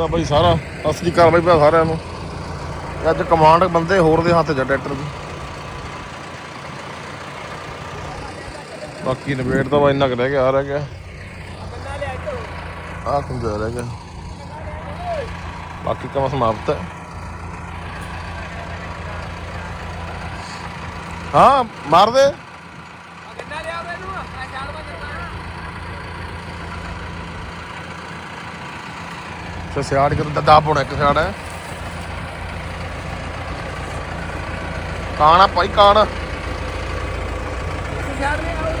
ਤਾਂ ਬਈ ਸਾਰਾ। ਅਸਲੀ ਕਾਰਵਾਈ ਪਿਆ ਸਾਰਿਆਂ ਨੂੰ। ਅੱਜ ਕਮਾਂਡ ਬੰਦੇ ਹੋਰ ਦੇ ਹੱਥ 'ਚ ਟਰੈਕਟਰ ਦੀ। ਬਾਕੀ ਨਵੇੜ ਤਾਂ ਬਾ ਇੰਨਾ ਕੁ ਰਹਿ ਗਿਆ ਆ ਰਹਿ ਗਿਆ। ਆ ਖੁੰਝਾ ਰਹਿ ਗਿਆ। ਬਾਕੀ ਕੰਮ ਸਮਾਪਤ ਹੈ। ਹਾਂ, ਮਾਰ ਦੇ। 166 ਕਿਤੇ 10 ਪੌਣਾ ਇੱਕ ਸਿਆੜ ਹੈ। ਕਾਣਾ ਭਾਈ ਕਾਣਾ। 1000 ਲੈ ਆਓ।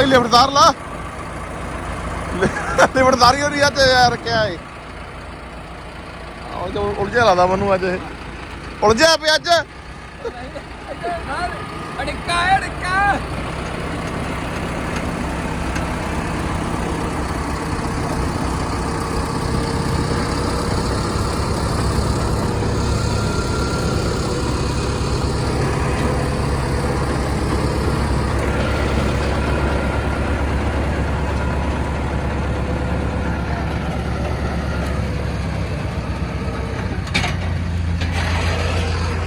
ਭਾਈ ਲਿਫਟ ਲਾ। ਲਿਫਟ ਧਾਰੀ ਹੋ ਰਹੀ ਆ ਤੇ ਯਾਰ ਕਿਆ ਏ। ਆਹ ਉਲਝਿਆ ਲਾਦਾ ਮੈਨੂੰ ਅੱਜ ਇਹ। ਉਲਝਿਆ ਪਿਆ ਅੱਜ। ਅੜਿੱਕਾ ਅੜਿੱਕਾ।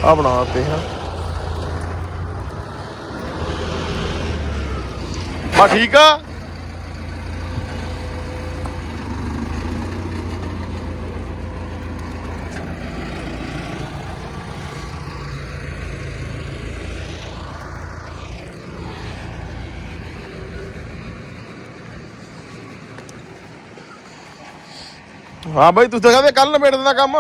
ਆ ਬਣਾਤੇ ਹਾਂ। ਬਾ ਠੀਕ ਆ। ਹਾਂ ਬਾਈ, ਤੁਸੀਂ ਤਾਂ ਕਹਿੰਦੇ ਕੱਲ ਨਵੇੜ ਦਾ ਕੰਮ।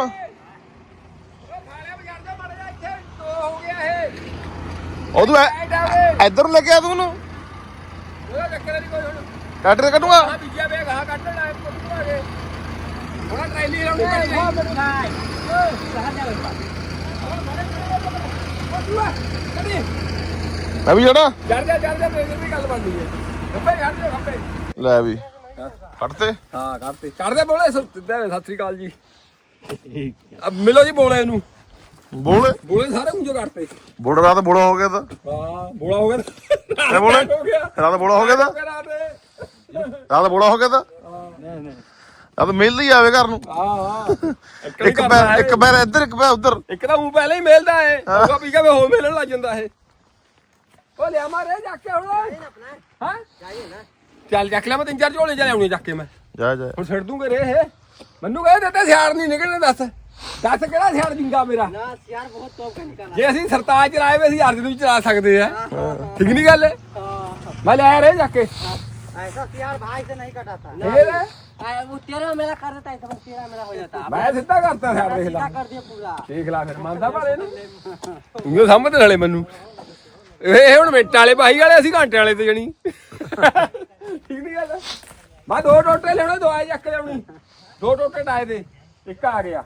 ਉਹ ਤੂੰ ਐ- ਇੱਧਰ ਲੈ ਕੇ ਆ ਤੂੰ ਉਹਨੂੰ। ਉਹਦਾ ਚੱਕਰ ਵੀ ਜੜਾ ਜੜ ਜਾ ਜੜ ਜਾ ਤੇਰੀ ਵੀ ਗੱਲ ਬਣਦੀ ਹੈ। ਖੱਪੇ ਕੱਢ ਦੇ ਖੱਪੇ ਲੈ ਵੀ। ਕੱਟਤੇ ਹਾਂ ਕੱਢ ਤੇ ਬੋਲੇ ਸਤਿ ਸ੍ਰੀ ਅਕਾਲ ਜੀ। ਮਿਲੋ ਜੀ ਬੋਲੇ ਇਹਨੂੰ। ਬੋਲੇ? ਬੋਲੇ ਸਾਰੇ ਉਂਝੋ ਕਰਤੇ। ਬੋੜਾ ਰਾਤ ਬੋੜਾ ਹੋ ਗਿਆ ਤਾਂ। ਹਾਂ ਬੋਲਾ ਹੋ ਗਿਆ ਐ ਬੋਲੇ? ਹੋ ਗਿਆ। ਰਾਤ ਬੋੜਾ ਹੋ ਗਿਆ ਤਾਂ। ਰਾਤ। ਬੋੜਾ ਹੋ ਗਿਆ ਤਾਂ। ਨਹੀਂ ਨਹੀਂ ਰਾਤ ਮਿਲ ਹੀ ਆਵੇ ਘਰ ਨੂੰ। ਹਾਂ ਹਾਂ। ਇੱਕ ਪੈਰ ਇੱਕ ਪੈਰ ਇੱਧਰ ਇੱਕ ਪੈਰ ਉੱਧਰ। ਇੱਕ ਤਾਂ ਉਹ ਪਹਿਲਾਂ ਹੀ ਮਿਲਦਾ ਏ। ਉਹ ਵੀ ਕਹੇ ਹੋ ਮਿਲਣ ਲੱਗ ਜਾਂਦਾ ਇਹ ਉਹ ਲਿਆ ਮਾਰੇ ਜਾ ਕੇ ਹੁਣ। ਹਾਂ ਚੱਲ ਚੱਕ ਲਿਆ ਮੈਂ ਤਿੰਨ ਚਾਰ ਝੋਲੇ ਚ ਲਿਆਉਣੇ ਚੱਕ ਕੇ ਮੈਂ। ਜਾ ਜਾ। ਹੁਣ ਛੱਡ ਦੂੰਗੇ ਰੇ ਇਹ। ਮੈਨੂੰ ਕਹੇ ਦਿੱਤੇ ਸਿਆੜ ਨਹੀਂ ਨਿਕਲਣੇ ਦੱਸ। ਦੱਸ ਕਿਹੜਾ ਸਿਆੜ ਜਿੰਗਾ ਮੇਰਾ ना यार बहुत टॉप का निकाला ਜੇ ਅਸੀਂ ਸਰਤਾਜ ਚਲਾਏ ਵੇ ਅਸੀਂ ਅਰਜ ਨੂੰ ਵੀ ਚਲਾ ਸਕਦੇ ਆ ਠੀਕ ਨਹੀਂ ਗੱਲ हाँ, ਮੈਂ ਲੈ ਰੇ ਜਾ ਕੇ ऐसा यार भाई से नहीं कटाता ਇਹ ਲੈ आ, वो तेरह मेरा कर देता है तो बस तेरह मेरा हो जाता ਮੈਂ ਸਿੱਧਾ ਕਰਤਾ ਸਿਆੜ ਦੇਖ सीधा ਲਾ कर दिया पूरा ਦੇਖ ਲਾ ਫਿਰ ਮੰਨਦਾ ਭਾਲੇ ਨੂੰ ਤੂੰ ਸਮਝਦੇ ਨਾਲੇ ਮੈਨੂੰ ਇਹ ਹੁਣ ਮਿੰਟ ਵਾਲੇ ਭਾਈ ਵਾਲੇ ਅਸੀਂ ਘੰਟੇ ਵਾਲੇ ਤੇ ਜਣੀ ਠੀਕ ਨਹੀਂ ਗੱਲ ਮੈਂ ਦੋ ਟੋਟੇ ਲੈਣੇ ਦੋ ਆਏ ਚੱਕ ਲਿਆਉਣੀ ਦੋ ਟੋਟੇ ਡਾਏ ਦੇ ਇੱਕ ਆ ਗਿਆ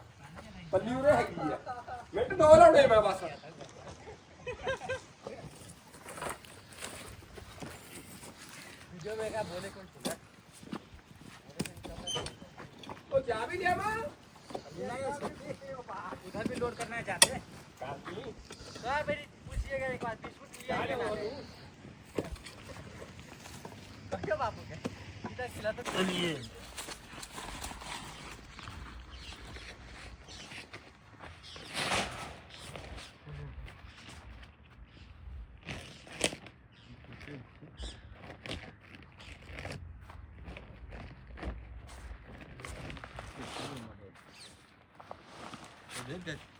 ਪੱਲੀ ਉਰੇ ਹੈਗੀ ਆ ਮਿੰਟ ਦੋ ਲਾਉਣੇ ਮੈਂ ਬਸ ਉਹ ਜਾ ਵੀ ਲਿਆ ਮੈਂ उधर भी लोड करना चाहते हैं सर मेरी पूछिएगा एक बार बिस्कुट लिया है क्या क्या बापू के सीधा खिलाते चलिए Verdade.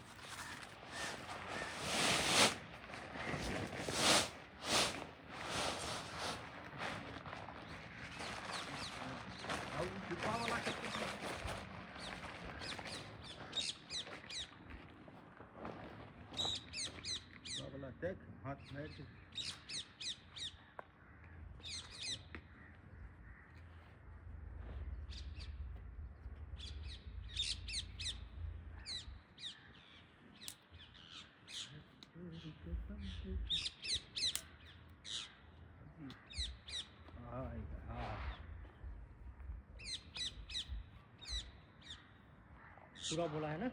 पूरा बोला है ना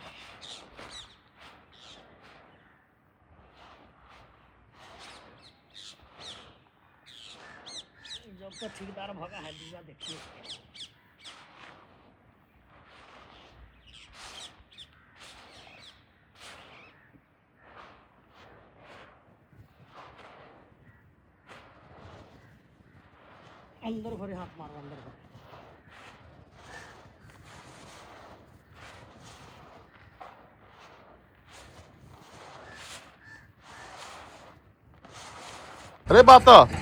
जब तक ठेकेदार भगा है दूसरा देखिए अंदर भरे हाथ मारो अंदर भरे अरे बाता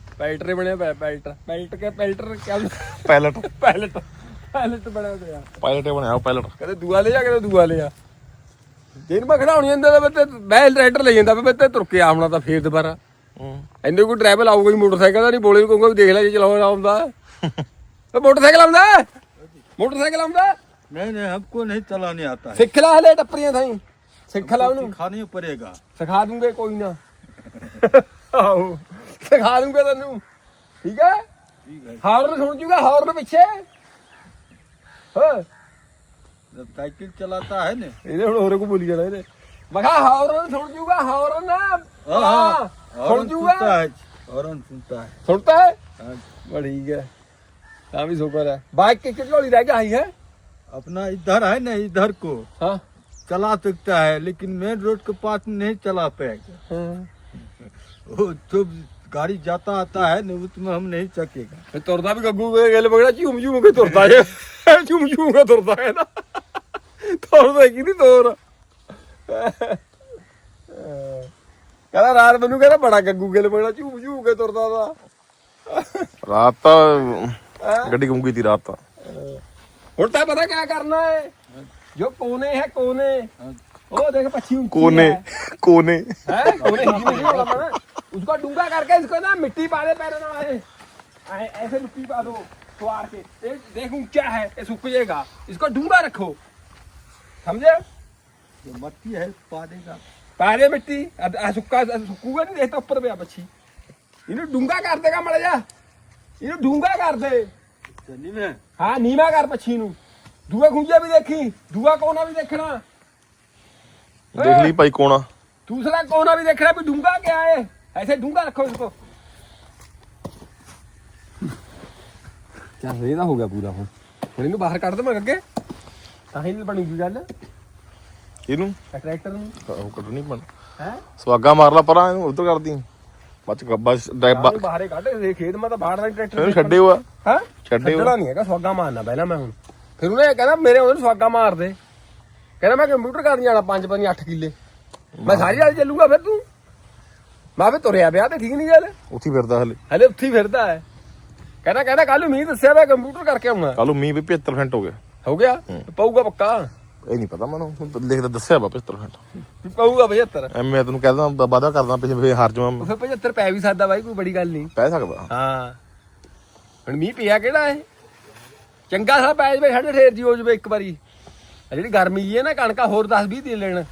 ਪੈਲਟਰ ਬਣਿਆ ਪਿਆ ਪੈਲਟਰ ਪੈਲਟ ਕੇ ਪੈਲਟਰ ਕਿਆ ਪਾਇਲਟ ਪੈਲਟ ਪੈਲਟ ਬਣਿਆ ਪਿਆ ਪਾਇਲਟ ਹੀ ਬਣਿਆ ਪਾਇਲਟ ਕਦੇ ਦੂਆ ਲੈ ਜਾ ਕਦੇ ਦੂਆ ਲੈ ਜਾ ਜਿਹਨੂੰ ਮੈਂ ਖੜਾਉਣੀ ਜਾਂਦਾ ਤਾਂ ਤੇ ਬੈਲ ਰਾਈਡਰ ਲੈ ਜਾਂਦਾ ਵੀ ਤੇ ਤੁਰ ਕੇ ਆਉਣਾ ਤਾਂ ਫੇਰ ਦੁਬਾਰਾ ਹੂੰ ਇੰਨੇ ਕੋਈ ਡਰਾਈਵਰ ਆਊਗਾ ਹੀ ਮੋਟਰਸਾਈਕਲ ਦਾ ਨਹੀਂ ਬੋਲੇ ਨੂੰ ਕਹੂੰਗਾ ਵੀ ਦੇਖ ਲੈ ਜੇ ਚਲਾਉਣਾ ਆਉਂਦਾ ਤੇ ਮੋਟਰਸਾਈਕਲ ਆਉਂਦਾ ਮੋਟਰਸਾਈਕਲ ਆਉਂਦਾ नहीं नहीं हमको नहीं चलाने आता है ਸਿੱਖ ਲੈ ਹਲੇ ਟੱਪਰੀਆਂ ਥਾਈ ਸਿੱਖ ਲੈ ਉਹਨੂੰ सिखाने पड़ेगा ਸਿਖਾ ਦੂੰਗੇ ਕੋਈ ਨਾ ਆਹੋ ਸਿਖਾ ਦੂੰਗੇ ਤੈਨੂੰ ਠੀਕ ਹੈ ठीक है ਹਾਰਨ ਸੁਣ ਜੂਗਾ ਹਾਰਨ ਪਿੱਛੇ ਹਾਂ जब साइकिल चलाता है ना ਇਹਦੇ ਹੁਣ ਹੋਰੇ ਕੋ ਬੋਲੀ ਜਾਣਾ ਇਹਨੇ ਮੈਂ ਕਿਹਾ ਹਾਰਨ ਸੁਣ ਜੂਗਾ ਹਾਰਨ ਨਾ हाँ हाँ ਸੁਣ हॉर्न ਜੂਗਾ सुनता है हॉर्न सुनता है ਸੁਣਤਾ ਹੈ हाँ, ਬਸ ਠੀਕ ਹੈ ਤਾਂ ਵੀ ਸ਼ੁਕਰ ਹੈ ਬਾਈਕ ਕਿ ਝੋਲੀ ਰਹਿ ਗਈ ਹੈ अपना इधर है ना इधर को ਹਾਂ चला सकता है लेकिन मेन रोड के पास नहीं चला पाएगा ਹਾਂ वो जो ਗਾੜੀ ਜਾਤਾ ਆਤਾ ਹੈ ਨਿਵਤ ਮੈਂ ਹਮ ਨਹੀਂ ਚੱਕੇਗਾ। ਫੇ ਤੁਰਦਾ ਵੀ ਗੱਗੂ ਵੇ ਗੱਲ ਬਗੜਾ ਝੂਮ ਝੂਮ ਕੇ ਤੁਰਦਾ ਜੇ ਝੂਮ ਝੂਮ ਕੇ ਤੁਰਦਾ ਹੈ ਨਾ। ਤੁਰਦਾ ਕੀ ਨਹੀਂ ਤੋਰ। ਕਹਿੰਦਾ ਰਾਤ ਮੈਨੂੰ ਕਹਿੰਦਾ ਬੜਾ ਗੱਗੂ ਗਿਲ ਬੜਾ ਝੂਮ ਝੂਮ ਕੇ ਤੁਰਦਾ ਦਾ ਰਾਤ ਤਾਂ ਗੱਡੀ ਗੁੰਮ ਗਈ ਰਾਤ ਤਾਂ। ਹੁਣ ਤਾਂ ਪਤਾ ਕੀ ਕਰਨਾ ਹੈ ਜੋ ਕੋਨੇ ਹੈ ਕੋਨੇ। ਉਹ ਦੇਖ ਪੱਛੀ ਕੋਨੇ ਕੋਨੇ। ਹੈ? ਕੋਨੇ। उसको डूंगा करके इसको ना मिट्टी पा दे पैर ना आए आए, ऐसे मिट्टी पा दो स्वार के देख देख ऊंचा है ये सूख जाएगा इसको डूंगा रखो समझे जो मट्टी है पा देगा पा दे मिट्टी अद- आ सुक्का आ सुक्कूगा नहीं देखता ऊपर पे पक्षी इन्हें डूंगा कर देगा मड़ जा इन्हें डूंगा कर दे चली में हाँ नीमा कर पक्षी नु दूए खुंजे भी देखी दूआ कोना भी देखना ਦੇਖ ਲਈ ਭਾਈ ਕੋਣਾ दूसरा कोना भी देखना भी डूंगा क्या है ऐसे डूंगा रखो इसको ਚੱਲ ਇਹਦਾ ਹੋ ਗਿਆ ਪੂਰਾ ਹੁਣ ਹੁਣ ਇਹਨੂੰ ਬਾਹਰ ਕੱਢ ਦਵਾਂ ਅੱਗੇ ਤਾਂ ਹੀ ਬਣੂਗੀ ਗੱਲ ਇਹਨੂੰ ਟਰੈਕਟਰ ਨੂੰ ਉਹ ਕੱਢਣੀ ਪਣ ਹੈ ਸਵਾਗਾ ਮਾਰ ਲਾ ਪਰਾਂ ਇਹਨੂੰ ਉਧਰ ਕਰਦੀ ਬੱਚ ਗੱਬਾ ਡਰਾਈਵਰ ਬਾਹਰੇ ਕੱਢ ਦੇ ਖੇਤ ਮੈਂ ਤਾਂ ਬਾਹਰ ਦਾ ਟਰੈਕਟਰ ਇਹਨੂੰ ਛੱਡੇ ਹੋਆ ਹਾਂ ਛੱਡੇ ਛੱਡਣਾ ਨਹੀਂ ਹੈਗਾ ਸਵਾਗਾ ਮਾਰਨਾ ਪਹਿਲਾਂ ਮੈਂ ਹੁਣ ਫਿਰ ਉਹਨੇ ਕਹਿੰਦਾ ਮੇਰੇ ਉਹਨੂੰ ਸਵਾਗਾ ਮਾਰ ਦੇ ਕਹਿੰਦਾ ਮੈਂ ਕੰਪਿਊਟਰ ਕਰਨ ਜਾਣਾ 5 ਪੰਜ 8 ਕਿੱਲੇ ਮੈਂ ਸਾਰੀ ਰਾਤ ਚੱਲੂਗਾ ਫਿਰ ਤੂੰ ਮੈਂ ਵੀ ਤੁਰਿਆ ਵਿਆਹ ਤੇ ਠੀਕ ਨਹੀਂ ਗੱਲ? ਉੱਥੇ ਹੀ ਫਿਰਦਾ ਹਲੇ। ਹਲੇ ਉੱਥੇ ਹੀ ਫਿਰਦਾ ਹੈ। ਕਹਿੰਦਾ ਕਹਿੰਦਾ ਕੱਲ ਮੀਂਹ ਦੱਸਿਆ ਮੈਂ ਕੰਪਿਊਟਰ ਕਰਕੇ ਆਉਣਾ ਕੱਲ ਮੀਂਹ ਵੀ 75% ਹੋ ਗਿਆ। ਹੋ ਗਿਆ? ਪਊਗਾ ਪੱਕਾ? ਇਹ ਨਹੀਂ ਪਤਾ ਮੈਨੂੰ ਲਿਖਦਾ ਦੱਸਿਆ ਵਾ 75% ਵੀ ਪਊਗਾ 75 ਐ ਮੈਂ ਤੈਨੂੰ ਕਹਿਦਾ ਵਾਦਾ ਕਰਦਾ ਪਿੱਛੇ ਫੇਰ ਹਾਰ ਜਾਵਾਂ ਫਿਰ 75 ਪੈ ਵੀ ਸਕਦਾ ਬਾਈ ਕੋਈ ਬੜੀ ਗੱਲ ਨਹੀਂ। ਪੈ ਸਕਦਾ। ਹਾਂ। ਹੁਣ ਮੀਂਹ ਪਿਆ ਕਿਹੜਾ ਹੈ ਚੰਗਾ ਸਾ ਪੈ ਜਵੇ ਠੰਡ ਠੇਰ ਜੀ ਹੋ ਜਵੇ ਇੱਕ ਵਾਰੀ। ਆ ਜਿਹੜੀ ਗਰਮੀ ਜੀ ਹੈ ਨਾ ਕਣਕਾਂ ਹੋਰ 10 20 ਦੇ ਲੈਣ।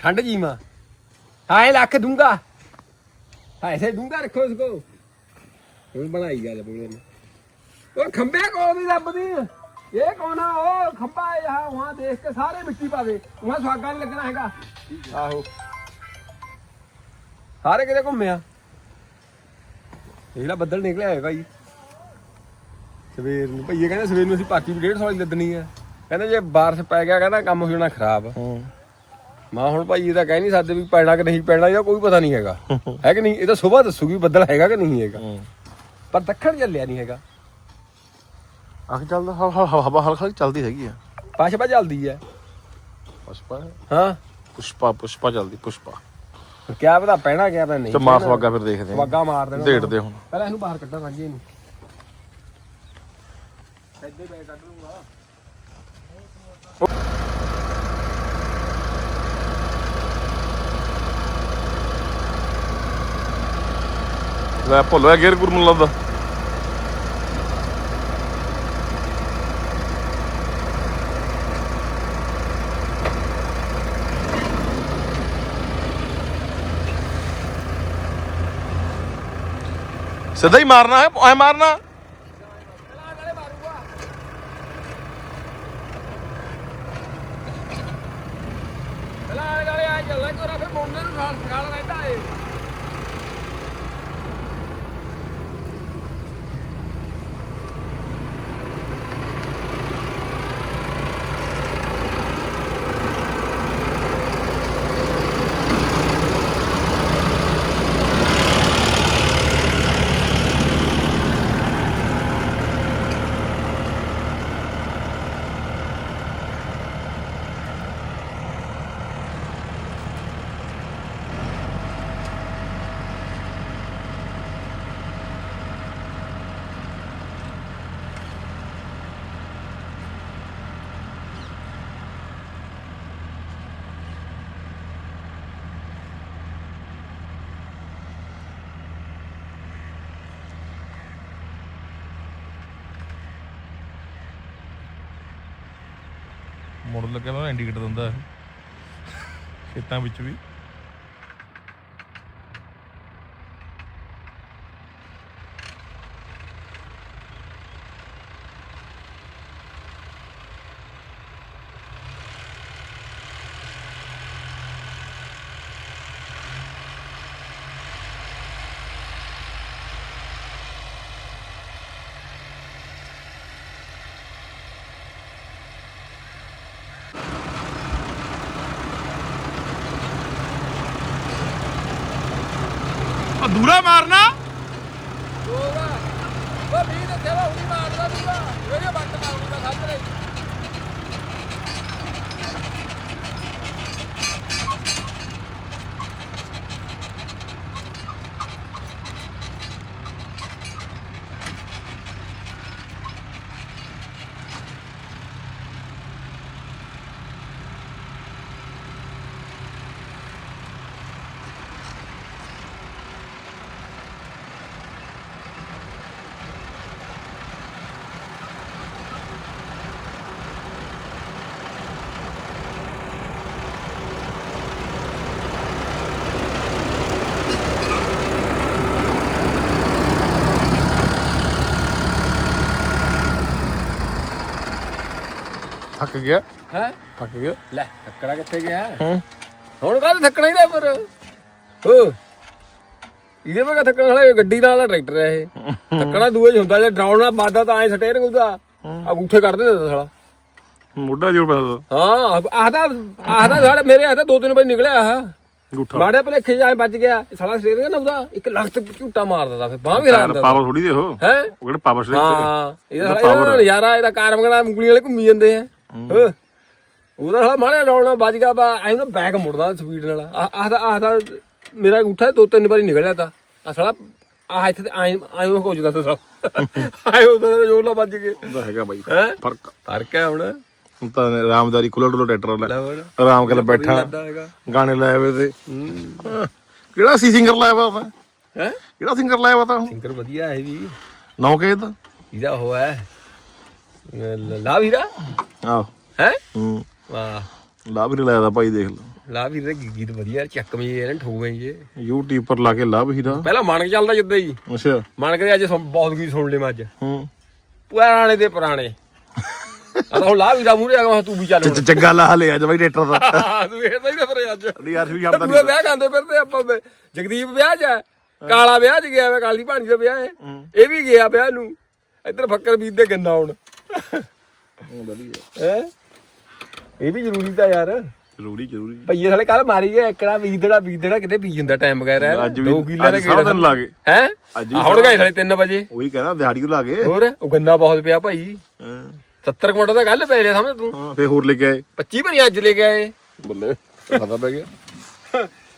ਠੰਡ ਜੀ ਮਾ। ਹਾਂ ਇਹ ਲੱਖ ਦੂੰਗਾ। ਹਾਂ ਐਸੇ ਦੂੰਗਾ ਰੱਖੋ ਇਸਕੋ ਹੁਣ ਬਣਾਈ ਗੱਲ ਬੋਲੇ ਨੇ ਉਹ ਖੰਬੇ ਕੋਲ ਵੀ ਲੱਭਦੀ ਇਹ ਕੋਨਾ ਉਹ ਖੰਬਾ ਹੈ ਯਹਾਂ ਵਹਾਂ ਦੇਖ ਕੇ ਸਾਰੇ ਮਿੱਟੀ ਪਾ ਦੇ ਵਹਾਂ ਨਹੀਂ ਲੱਗਣਾ ਹੈਗਾ। ਆਹੋ। ਸਾਰੇ ਕਿਤੇ ਘੁੰਮਿਆ ਇਹ ਬੱਦਲ ਨਿਕਲਿਆ ਹੈ ਭਾਈ। ਸਵੇਰ ਨੂੰ। ਭਈਏ ਕਹਿੰਦੇ ਸਵੇਰ ਨੂੰ ਅਸੀਂ ਪਾਰਟੀ ਵੀ 150 ਵਾਲੀ ਲੱਦਣੀ ਆ। ਕਹਿੰਦੇ ਜੇ ਬਾਰਿਸ਼ ਪੈ ਗਿਆ, ਕਹਿੰਦਾ ਕੰਮ ਹੋ ਜਾਣਾ ਖਰਾਬ। ਹੂੰ। ਮਾਂ ਹੁਣ ਭਾਈ ਇਹ ਤਾਂ ਕਹਿ ਨਹੀਂ ਸਕਦੇ ਵੀ ਪੈਣਾ ਕਿ ਨਹੀਂ ਪੈਣਾ ਇਹਦਾ ਕੋਈ ਪਤਾ ਨਹੀਂ ਹੈਗਾ। ਹੈ ਕਿ ਨਹੀਂ? ਇਹ ਤਾਂ ਸਵੇਰ ਦੱਸੂਗੀ ਬੱਦਲ ਹੈਗਾ ਕਿ ਨਹੀਂ ਹੈਗਾ। ਪਰ ਦੱਖਣ ਚੱਲਿਆ ਨਹੀਂ ਹੈਗਾ। ਆਖ ਚੱਲਦਾ ਹ- ਹ- ਹ- ਹਵਾ ਹਲਕਾ ਚੱਲਦੀ ਹੈਗੀ ਆ। ਪਾਸ਼ਪਾ ਚੱਲਦੀ ਹੈ। ਪੁਸ਼ਪਾ? ਹਾਂ। ਪੁਸ਼ਪਾ ਪੁਸ਼ਪਾ ਚੱਲਦੀ ਪੁਸ਼ਪਾ। ਕਿਆ ਪਤਾ ਪੈਣਾ ਕਿਆ ਪਤਾ ਨਹੀਂ। ਤੇ ਮਾਸ ਵਾਗਾ ਫਿਰ ਦੇਖਦੇ ਆ। ਵਾਗਾ ਮਾਰ ਦੇਣਾ। ਢੇੜਦੇ ਹੁਣ। ਪਹਿਲਾਂ ਇਹਨੂੰ ਬਾਹਰ ਕੱਢਾਂ ਰਾਂਝੇ ਨੂੰ ਇੱਥੇ ਬੈ ਕੱਢ ਲੂੰਗਾ ਲੈ ਭੁੱਲ ਗਿਆ ਗੇਰ ਗੁਰ ਮੁੱਲਾ ਦਾ। ਸਿੱਧਾ ਹੀ ਮਾਰਨਾ ਹੈ, ਐ ਮਾਰਨਾ। ਪਹਿਲਾਂ ਗਾਲੇ ਆ ਚੱਲਣਾ ਕੋਰਾ ਫਿਰ ਮੁੰਡੇ ਨੂੰ ਨਾਲ ਨਾਲ ਰਹਿੰਦਾ ਏ ਮੁੜ ਲੱਗਿਆ ਨਾ ਇੰਡੀਕੇਟਰ ਦਿੰਦਾ ਖੇਤਾਂ ਵਿੱਚ ਵੀ। ਦੂਰਾ ਮਾਰਨਾ ਹੋਗਾ ਉਹ ਵੀ ਤੇ ਤੇਰਾ ਹੁਣੀ ਮਾਰਦਾ ਦੂਗਾ ਇਹਦੇ ਬੱਟ ਮਾਰੂਗਾ ਸਾਹਮਣੇ ਥੱਕ ਗਿਆ। ਹੈ? ਥੱਕ ਗਿਆ। ਲੈ ਥੱਕੜਾ ਕਿੱਥੇ ਗਿਆ? ਹੂੰ। ਹੁਣ ਕੱਲ ਥੱਕਣਾ ਹੀ ਦਾ ਪਰ ਹੋ ਇਹਦੇ ਮੈਂ ਥੱਕਣ ਵਾਲਾ ਗੱਡੀ ਨਾਲ ਟਰੈਕਟਰ ਹੈ ਇਹ। ਥੱਕਣਾ ਦੂਏ ਚ ਹੁੰਦਾ ਜੇ ਡਰਾਉਣ ਨਾਲ ਮਾਦਾ ਤਾਂ ਐ ਸਟੇਰ ਉਹਦਾ ਅੰਗੂਠੇ ਕੱਢ ਦਿੰਦਾ ਸਾਲਾ। ਮੋਢਾ ਜੋੜ ਪੈਦਾ ਹਾਂ ਆਦਾ ਆਦਾ ਸਾਡੇ ਮੇਰੇ ਹੱਥ ਦੋ ਤਿੰਨ ਵਾਰ ਨਿਕਲਿਆ ਆ ਗੁੱਠਾ ਮਾੜੇ ਭਲੇਖੇ ਜਾਏ ਬਚ ਗਿਆ। ਸਾਲਾ ਸਟੇਰ ਨਾ ਉਹਦਾ ਇੱਕ ਲੱਖ ਤੇ ਝੂਟਾ ਮਾਰਦਾ ਤਾ ਫਿਰ ਬਾਹ ਵੀ ਪਾਵਰ ਥੋੜੀ ਦੇ ਉਹ। ਹੈ? ਉਹ ਕਿਹੜੇ ਪਾਵਰ ਸਟੇਕ ਹਾਂ ਇਹਦਾ ਸਾਲਾ ਨਜ਼ਾਰਾ ਇਹਦਾ ਕਾਰ ਮੰਗਣਾ ਉਂਗਲੀਆਂ ਵਾਲੇ ਘੁੰਮੀ ਜਾਂਦੇ ਆ। ਹਾਂ। ਉਹਦਾ ਸਾਲਾ ਮਾੜੇ ਡਾਉਣਾ ਬਚ ਗਿਆ ਬਾ ਐਂ ਨਾ ਬੈਕ ਮੁੜਦਾ ਸਪੀਡ ਨਾਲ। ਆਹਦਾ ਆਹਦਾ ਮੇਰਾ ਅੰਗੂਠਾ ਦੋ ਤਿੰਨ ਵਾਰੀ ਨਿਕਲਿਆ ਤਾ। ਆ ਸਾਲਾ ਆ ਇੱਥੇ ਤੇ ਐਂ ਐਂ ਹੋ ਜਦਾ ਤਾ ਸਾਲਾ। ਆਏ ਉਹਦਾ ਜੋਰ ਨਾਲ ਵੱਜ ਕੇ ਦਾ ਹੈਗਾ ਬਾਈ। ਹੈ? ਫ਼ਰਕ। ਫ਼ਰਕ ਹੈ ਹੁਣ। ਹੁਣ ਤਾਂ ਰਾਮਦਾਰੀ ਕੁਲਰ ਡੁਲਰ ਟਰੈਕਟਰ ਲੈ। ਆਰਾਮ ਕਰ ਬੈਠਾ। ਲੱਗਦਾ ਹੈਗਾ। ਗਾਣੇ ਲਾਏ ਹੋਏ ਤੇ। ਹੂੰ। ਕਿਹੜਾ ਸੀ ਸਿੰਗਰ ਲਾਇਆ ਵਾ ਤਾਂ ਹੈ? ਕਿਹੜਾ ਸਿੰਗਰ ਲਾਇਆ ਵਾ ਤਾਂ ਸਿੰਗਰ ਵਧੀਆ ਹੈ ਵੀ। ਨੌ ਕੇ ਦਾ ਇਹਦਾ ਉਹ ਹੈ। ਲਾ ਵੀਰਾ ਆਹ। ਹੈ? ਹੂੰ। ਵਾਹ। ਲਾ ਵੀ ਨੀ ਲਾਇਆ ਦਾ ਭਾਈ ਦੇਖ ਲਓ ਲਾ ਵੀਰੇ ਗੀਤ ਵਧੀਆ ਚੱਕਵੇਂ ਜੇ ਠੋਵੇਂ ਜੇ YouTube ਪਰ ਲਾ ਕੇ ਲਾ ਵੀ ਦਾ ਪਹਿਲਾਂ ਮਾਨਕ ਚੱਲਦਾ ਜਿੱਦਾਂ ਹੀ। ਅੱਛਾ। ਮਾਨਕ ਦੇ ਅੱਜ ਸੁਣ- ਬਹੁਤ ਗੀਤ ਸੁਣ ਲਏ ਮੈਂ ਅੱਜ। ਹੂੰ। ਪੁਰਾਣੇ ਦੇ ਪੁਰਾਣੇ। ਤਾਂ ਹੁਣ ਲਾ ਵੀ ਦਾ ਮੂਰੇ ਆ ਗਿਆ ਤੂੰ ਵੀ ਚੱਲ ਚ- ਚੰਗਾ ਲਾ ਲਿਆ ਅੱਜ ਬਾਈ ਟਰੈਕਟਰ ਦਾ। ਹੁਣ ਤੂੰ ਇਹ ਤਾਂ ਹੀ ਫਿਰ ਅੱਜ। ਨਹੀਂ ਯਾਰ ਵੀ ਜਾਂਦਾ ਦੂਏ ਵਿਆਹ ਖਾਂਦੇ ਫਿਰਦੇ ਆਪਾਂ ਵੇ। ਜਗਦੀਪ ਵਿਆਹ ਚ ਹੈ। ਕਾਲਾ ਵਿਆਹ ਚ ਗਿਆ ਵੇ ਕਾਲੀ ਭਾਣੀ ਦਾ ਵਿਆਹ ਹੈ। ਇਹ ਵੀ ਗਿਆ ਵਿਆਹ ਨੂੰ। ਇੱਧਰ ਫੱਕਰ ਬੀਤ ਦੇ ਗੰਨਾ ਹੁਣ ਵਧੀਆ। ਹੈ? ਇਹ ਵੀ ਜ਼ਰੂਰੀ ਤਾਂ ਯਾਰ। ਜ਼ਰੂਰੀ ਜ਼ਰੂਰੀ। ਭਈਏ ਸਾਲੇ ਕੱਲ ਮਾਰੀ ਗਏ ਇਕੜਾ ਬੀਜੜਾ ਬੀਜੜਾ ਕਿਤੇ ਬੀਜ ਜਾਂਦਾ ਟਾਈਮ ਵਗੈਰਾ ਅੱਜ ਵੀ- 2 ਕਿੱਲੇ ਦਾ ਸਾਰਾ ਦਿਨ ਲਾ ਗਏ। ਹੈ? ਅੱਜ ਵੀ ਹੁਣ ਗਏ ਸਾਲੇ 3 ਵਜੇ। ਉਹੀ ਕਹਿੰਦਾ ਦਿਹਾੜੀ ਨੂੰ ਲਾ ਗਏ। ਹੋਰ ਉਹ ਗੰਨਾ ਬਹੁਤ ਪਿਆ ਭਾਈ। ਹਾਂ? 70 ਕੁਇੰਟਲ ਦਾ ਗੱਲ ਪੈ ਲਿਆ ਸਮਝ ਤੂੰ। ਹਾਂ, ਫੇਰ ਹੋਰ ਲੈ ਕੇ ਆਏ। 25 ਭਰੀਆਂ ਅੱਜ ਲੈ ਕੇ ਆਏ। ਬੱਲੇ ਪਤਾ ਪੈ ਗਿਆ।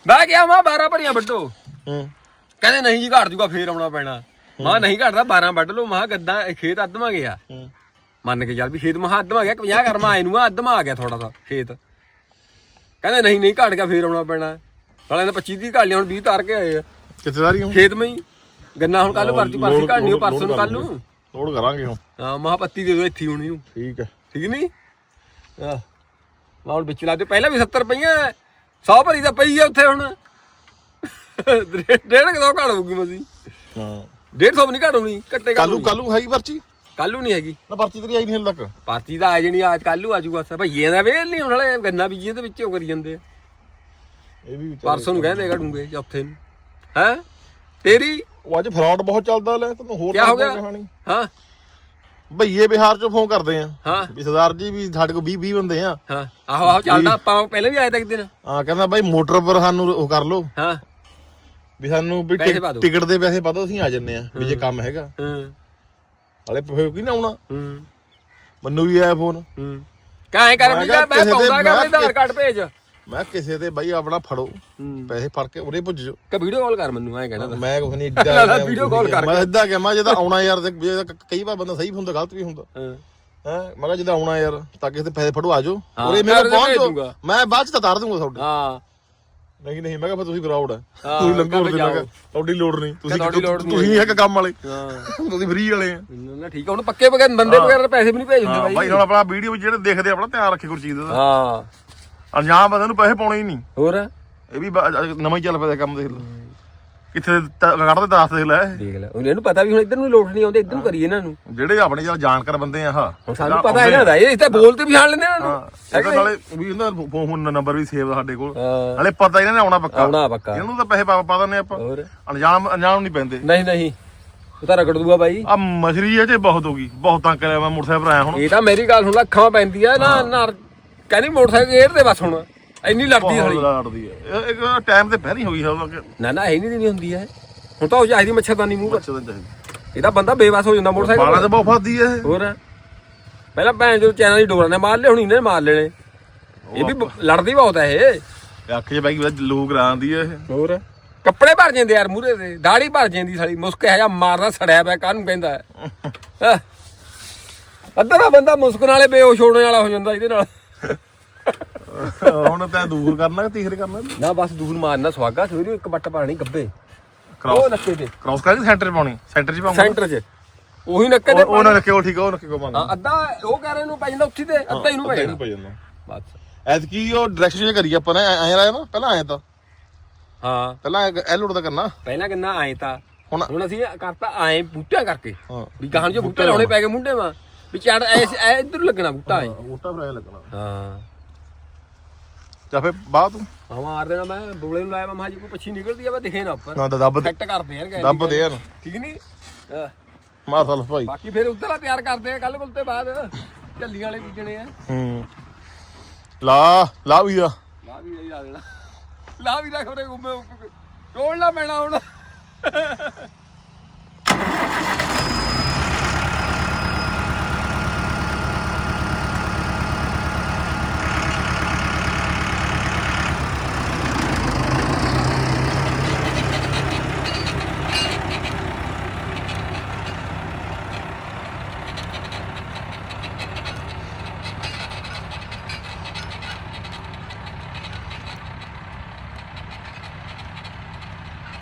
ਮੈਂ ਕਿਹਾ ਮਾ 12 ਭਰੀਆਂ ਵੱਢੋ। ਹੂੰ। ਕਹਿੰਦੇ ਨਹੀਂ ਜੀ ਘਾਟ ਜੂਗਾ ਫੇਰ ਆਉਣਾ ਪੈਣਾ। ਮਾ ਨਹੀਂ ਘਾਟਦਾ 12 ਵੱਢ ਲਓ। ਮਾ ਗੱਦਾ ਇਹ ਖੇਤ ਅੱਧਮਾ ਗਿਆ ਹੂੰ। ਮੰਨ ਕੇ ਚੱਲ ਵੀ ਖੇਤ ਮਹਾ ਅੱਧਮਾ ਗਿਆ 50 ਕਰਮਾ ਆਏ ਨੂੰ ਆ ਅੱਧਮਾ ਆ ਗਿਆ ਥੋੜਾ ਸਾ ਖੇਤ। ਕਹਿੰਦੇ ਨਹੀਂ ਨਹੀਂ ਘਾਟ ਗਿਆ ਫੇਰ ਆਉਣਾ ਪੈਣਾ। ਸਾਲੇ ਨੇ 25 ਦੀ ਘਾਟ ਲਿਆ ਹੁਣ 20 ਤਾਰ ਕੇ ਆਏ ਆ। ਕਿੱਥੇ ਸਾਰੀ ਹੁਣ? ਖੇਤ ਮੈਂ ਹੀ। ਗੰਨਾ ਹੁਣ ਕੱਲ ਪਰਚੀ ਪਰਚੀ ਘਾੜਨੀ ਉਹ ਪਰਸੋਂ ਨੂੰ ਕੱਲ ਨੂੰ। ਲੋਡ ਕਰਾਂਗੇ ਹੁਣ। ਹਾਂ ਮਹਾ ਪੱਤੀ ਦੇ ਦੋ ਇੱਥੇ ਹੀ ਹੋਣੀ ਨੂੰ ਠੀਕ ਹੈ। ਠੀਕ ਨਹੀਂ? ਆਹ ਮੈਂ ਹੁਣ ਵਿੱਚ ਲਾ ਤੇ ਪਹਿਲਾਂ ਵੀ 70 ਪਈਆਂ 100 ਭਰੀ ਤਾਂ ਪਈ ਆ ਉੱਥੇ ਹੁਣ। ਡੇਢ ਕਿਲੋ ਘੜ ਹੋਊਗੀ ਮਸੀ। ਹਾਂ। 150 ਵੀ ਨਹੀਂ ਘੜੂਗੀ ਕੱਟੇ ਕੱਲੂ ਕੱਲੂ ਹੈਗੀ ਪਰਚੀ। ਕੱਲੂ ਨਹੀਂ ਹੈਗੀ। ਨਾ ਪਰਚੀ ਤੇਰੀ ਆਈ ਨਹੀਂ ਹਲ ਤੱਕ। ਪਾਰਟੀ ਦਾ ਆ ਜਣੀ ਅੱਜ ਕੱਲੂ ਆਜੂਗਾ ਸਰ ਭਈਏ ਦਾ ਵੇਲ ਨਹੀਂ ਹੁਣ ਹਲੇ ਗੰਨਾ ਬੀਜੀਏ ਤੇ ਵਿੱਚ ਕਰੀ ਜਾਂਦੇ ਆ। ਇਹ ਵੀ ਪਰਸੋਂ ਨੂੰ ਕਹਿੰਦੇ ਘੜੂਗੇ ਚੌਥੇ ਨੂੰ। ਹੈ? ਤੇਰੀ? ਉਹ ਅੱਜ ਫਰਾਡ ਬਹੁਤ ਚੱਲਦਾ ਲੈ ਤੈਨੂੰ ਹੋਰ ਕਿਆ ਹੋ ਦੱਸਦਾ ਗਿਆ? ਕਹਾਣੀ ਹਾਂ। ਭਈਏ ਬਿਹਾਰ ਚੋਂ ਫੋਨ ਕਰਦੇ ਆ। ਹਾਂ। ਵੀ ਸਰਦਾਰ ਜੀ ਵੀ ਸਾਡੇ ਕੋਲ 20 20 ਬੰਦੇ ਆ। ਹਾਂ। ਆਹੋ ਆਹੋ ਚੱਲਦਾ ਆਪਾਂ ਪਹਿਲੇ ਵੀ ਆਏ ਤਾਂ ਇੱਕ ਦਿਨ। ਆ ਕਹਿੰਦਾ ਬਾਈ ਮੋਟਰ ਪਰ ਸਾਨੂੰ ਉਹ ਕਰ ਲਓ। ਹਾਂ। ਵੀ ਸਾਨੂੰ ਵੀ ਪੈਸੇ ਟਿਕ- ਪਾ ਦਿਓ। ਟਿਕਟ ਦੇ ਪੈਸੇ ਪਾ ਦਿਓ ਅਸੀਂ ਆ ਜੰਨੇ ਆ ਵੀ ਜੇ ਕੰਮ ਹੈਗਾ। ਹਾਂ। ਹਲੇ ਫੇਰ ਕੀ ਨਾ ਆਉਣਾ? ਹੂੰ। ਮੈਨੂੰ ਵੀ ਆਇਆ ਫੋਨ ਹੂੰ। ਕਾਹੇ ਕਰ ਮੈਂ ਵੀ ਕਿਹਾ ਮੈਂ ਕਿਸੇ ਦੇ- ਪਾਉਂਦਾ ਕਿ ਮੈਂ ਆਧਾਰ ਕਾਰਡ ਭੇਜ। ਮੈਂ ਕਿਸੇ ਤੇ ਬਾਈ ਆਪਣਾ ਫੜੋ ਹੂੰ। ਪੈਸੇ ਫੜ ਕੇ ਉਰੇ ਪੁੱਜ ਜਾਓ ਕਿ ਵੀਡੀਓ ਕਾਲ ਕਰ ਮੈਨੂੰ ਐਂ ਕਹਿਣਾ ਤਾਂ। ਮੈਂ ਕੁਛ ਨਹੀਂ ਲੈ ਲੈ, ਇੱਦਾਂ video call ਕਰਕੇ। ਮੈਂ ਇਦਾਂ ਕਿ ਮੈਂ ਜਦੋਂ ਆਉਣਾ ਯਾਰ ਤੇ ਜੇ ਤਾਂ ਕਈ ਵਾਰ ਬੰਦਾ ਸਹੀ ਵੀ ਹੁੰਦਾ ਗਲਤ ਵੀ ਹੁੰਦਾ। ਹਾਂ। ਹੈ ਮੈਂ ਕਿਹਾ ਜਦੋਂ ਆਉਣਾ ਯਾਰ ਤਾਂ ਕਿਸੇ ਤੇ ਪੈਸੇ ਫੜੋ ਆ ਜਾਓ। ਹਾਂ, ਉਰੇ ਮੈਂ ਮੇਰੇ ਉਹਦੇ ਪਹੁੰਚ ਭੇਜ ਜਾਓ ਦੂੰਗਾ। ਮੈਂ ਬਾਅਦ ਚ ਤਾਂ ਤਾਰ ਦੂੰਗਾ ਤੁਹਾਡੇ। ਹਾਂ। ਨਹੀਂ ਨਹੀਂ ਮੈਂ ਕਿਹਾ ਫਿਰ ਤੁਸੀਂ ਹੈ ਹਾਂ, ਤੁਸੀਂ ਲੰਗੋੜ ਕਰ ਦੇ ਜਾਓ। ਤੁਹਾਡੀ ਲੋੜ ਨਹੀਂ ਤੁਸੀਂ ਤੁਹਾਡੀ ਲੋੜ ਨਹੀਂ ਤੁਸੀਂ ਹੈ। ਕੰਮ ਵਾਲੇ। ਹਾਂ। ਤੁਸੀਂ ਫ੍ਰੀ ਵਾਲੇ ਆ। ਨਾ ਠੀਕ ਆ ਹੁਣ ਪੱਕੇ ਬਗੈਰ ਬੰਦੇ ਬਗੈਰ ਪੈਸੇ ਵੀ ਨਹੀਂ ਭੇਜ ਹੁੰਦੇ ਬਾਈ। ਬਾਈ ਹੁਣ ਆਪਣਾ ਵੀਡੀਓ ਜਿਹੜੇ ਦੇਖਦੇ ਆ, ਆਪਣਾ ਧਿਆਨ ਰੱਖੇ ਚੀਜ਼ ਦਾ। ਹਾਂ। ਅਣਜਾਣ ਬੰਦੇ ਨੂੰ ਪੈਸੇ ਪਾਉਣੇ ਹੀ ਨਹੀਂ। ਹੋਰ? ਇਹ ਵੀ ਨਵਾਂ ਹੀ ਚੱਲ ਪਿਆ ਕੰਮ ਦੇਖ ਲੈ ਕਿੱਥੇ ਤ- ਕੱਢਦੇ ਦੱਸ ਦੇਖ ਲੈ। ਦੇਖ ਲੈ। ਉਹਨੇ ਇਹਨੂੰ ਪਤਾ ਵੀ ਹੁਣ ਇੱਧਰ ਨੂੰ ਲੋਟ ਨਹੀਂ ਆਉਂਦੇ ਇੱਧਰ ਨੂੰ ਕਰੀਏ ਇਹਨਾਂ ਨੂੰ। ਜਿਹੜੇ ਆਪਣੇ ਜਿਹੜਾ ਜਾਣਕਾਰ ਬੰਦੇ ਆ ਹਾਂ ਹੁਣ ਸਾਨੂੰ ਪਤਾ ਇਹਨਾਂ ਦਾ ਇਹ ਤਾਂ ਬੋਲ ਤੇ ਵੀ ਜਾਣ ਲੈਂਦੇ ਇਹਨਾਂ ਨੂੰ। ਹਾਂ ਇਹਦੇ ਨਾਲੇ ਵੀ ਇਹਨਾਂ ਦਾ ਫੋਨ ਨੰਬਰ ਵੀ ਸੇਵ ਸਾਡੇ ਕੋਲ। ਹਾਂ। ਨਾਲੇ ਪਤਾ ਇਹਨਾਂ ਨੇ ਆਉਣਾ ਪੱਕਾ। ਆਉਣਾ ਪੱਕਾ। ਇਹਨਾਂ ਤਾਂ ਪੈਸੇ ਪਾ ਪਾ ਦਿੰਦੇ ਆਪਾਂ। ਹੋਰ? ਅਣਜਾਣ ਅਣਜਾਣ ਨਹੀਂ ਪੈਂਦੇ। ਨਹੀਂ ਨਹੀਂ। ਉਹ ਤਾਂ ਰਗੜ ਦੂਗਾ ਬਾਈ। ਆ ਮਛਰੀ ਇਹ ਚ ਬਹੁਤ ਹੋ ਗਈ। ਬਹੁਤ ਤੰਗ ਕਰਿਆ ਮੈਂ ਮੋਟਰਸਾਈਕਲ ਆਇਆ ਹੁਣ। ਇਹ ਤਾਂ ਮੇਰੀ ਗੱਲ ਲੈ ਅੱਖਾਂ ਪੈਂਦੀ ਆ ਨਾ ਨਾ। ਕਹਿੰਦੀ ਮੋਟਰਸਾਈਕਲ ਗੇਰ ਦੇ ਬਸ ਹੁਣ। ਇੰਨੀ ਲੜਦੀ ਬਹੁਤ ਹਲੀ ਲੜਦੀ ਹੈ ਇਹ- ਇੱਕ ਟਾਈਮ ਤੇ ਪਹਿਲਾਂ ਹੀ ਹੋ ਗਈ ਹੈ ਕਿ। ਨਾ ਨਾ ਇਹ ਨਹੀਂ ਦੇਣੀ ਹੁੰਦੀ ਹੈ ਹੁਣ ਤਾਂ ਉਹ ਚਾਹੀਦੀ ਮੱਛਰਦਾਨੀ ਮੂੰਹ ਬੱਚੇ ਦਾ ਇਹਦਾ ਬੰਦਾ ਬੇਵਸ ਹੋ ਜਾਂਦਾ ਮੋਟਰਸਾਈਕਲ ਬਾਲਾਂ ਤੇ। ਬਹੁਤ ਫਸਦੀ ਹੈ ਇਹ। ਹੋਰ। ਪਹਿਲਾਂ ਭੈਣ ਜੋ ਚੈਨਲ ਦੀ ਡੋਰਾਂ ਨੇ ਮਾਰ ਲਏ ਹੁਣ ਇਹਨੇ ਮਾਰ ਲੈਣੇ। ਇਹ ਵੀ ਬ- ਲੜਦੀ ਬਹੁਤ ਹੈ ਇਹ। ਇਹ ਅੱਖ 'ਚ ਬੈਗੀ ਲੋਕ ਰਾਂਦੀ ਹੈ ਇਹ। ਹੋਰ। ਕੱਪੜੇ ਭਰ ਜਾਂਦੇ ਯਾਰ ਮੂਰੇ ਤੇ ਦਾੜੀ ਭਰ ਜਾਂਦੀ ਸਾਲੀ। ਮੁਸਕ ਹੈ ਜਾਂ ਮਾਰਦਾ ਸੜਿਆ ਪਿਆ ਕਾਹਨੂੰ ਕਹਿੰਦਾ ਹੈ? ਹੈਂ। ਅੱਧਾ ਦਾ ਬੰਦਾ ਮੁਸਕਣ ਵਾਲੇ ਬੇਹੋਸ਼ ਹੋਣ ਵਾਲਾ ਹੋ ਜਾਂਦਾ ਇਹਦੇ ਨਾਲ। ਹੁਣ ਤੈਂ ਦੂਰ ਕਰਨਾ ਕਿ ਤੀਸਰੇ ਕਰਨਾ? ਨਾ ਬਸ ਦੂਰ ਮਾਰਨਾ ਸਵਾਗਾ ਸਵੇਰੇ ਇੱਕ ਬੱਟ ਪਾਣੀ ਗੱਬੇ। ਉਹ ਕ੍ਰਾਸ ਨੱਕੇ ਤੇ। ਕ੍ਰਾਸ ਕਰਕੇ ਸੈਂਟਰ 'ਚ ਪਾਉਣੀ। ਸੈਂਟਰ 'ਚ ਪਾਉਂਗਾ ਸੈਂਟਰ 'ਚ। ਉਹੀ ਨੱਕੇ ਤੇ ਉਹ ਉਹ ਨਾ ਰੱਖਿਓ ਠੀਕ ਆ, ਉਹ ਰੱਖਿਓ ਮੰਨ ਹਾਂ, ਅੱਧਾ ਉਹ ਕਹਿ ਰਹੇ ਨੂੰ ਪੈ ਜਾਂਦਾ ਉੱਥੇ ਤੇ ਅੱਧਾ ਇਹਨੂੰ ਪੈ ਜਾਂਦਾ। ਪੈ ਜਾਂਦਾ। ਬਸ। ਐਤਕੀ ਉਹ ਡਾਇਰੈਕਸ਼ਨ ਜੇ ਕਰੀ ਆਪਾਂ ਨੇ ਐ ਐਂ ਰਾਇਆ ਨਾ ਪਹਿਲਾਂ ਆਇਆ ਤਾਂ। ਹਾਂ। ਪਹਿਲਾਂ ਐ ਲੋਡ ਦਾ ਕਰਨਾ। ਪਹਿਲਾਂ ਕਿੰਨਾ ਆਏ ਤਾਂ। ਹੁਣ ਹੁਣ ਅਸੀਂ ਕਰਤਾ ਆਏ ਬੂਟਿਆਂ ਕਰਕੇ। ਹਾਂ ਵੀ ਗਾਹਾਂ ਜੋ ਬੂਟੇ ਲਾਉਣੇ ਪੈ ਗਏ ਮੁੰਡੇ ਮਾ ਵੀ ਚੜ ਐ ਐ ਇੱਧਰ ਨੂੰ ਲੱਗਣਾ ਬੂਟਾ ਐ। ਬੂਟਾ ਫਰਾਇਆ ਲੱਗਣਾ। ਹਾਂ। ਜਾਂ ਫੇ ਬਾਅਦ ਤੂੰ। ਹਾਂ ਮਾਰ ਦੇਣਾ ਮੈਂ ਬੋਲੇ ਨੂੰ ਲਾਇਆ ਮੈਂ ਮਾ ਜੀ ਕੋਈ ਪੱਛੀ ਨਿਕਲਦੀ ਆ ਮੈਂ ਦਿਖੇ ਨਾ ਉੱਪਰ। ਨਾ ਤਾਂ ਦੱਬ ਦੇ। ਸੈੱਟ ਕਰਦੇ ਯਾਰ ਗਏ ਦੱਬ ਦੇ ਯਾਰ। ਠੀਕ ਨਹੀਂ ਸਲਫ ਭਾਈ ਬਾਕੀ ਫਿਰ ਉੱਧਰਲਾ ਤਿਆਰ ਕਰਦੇ ਆ ਕੱਲ ਕੋਲ ਤੇ ਬਾਅਦ। ਝੱਲੀਆਂ ਵਾਲੇ ਬੀਜਣੇ ਆ। ਹੂੰ। ਲਾ ਲਾ ਵੀ ਆ। ਲਾ ਵੀ ਨਹੀਂ ਲਾ ਦੇਣਾ। ਲਾ ਵੀ ਰੱਖ ਉਹਨੇ ਘੁੰਮੇ ਟੋੜਨਾ ਪੈਣਾ ਹੁਣ।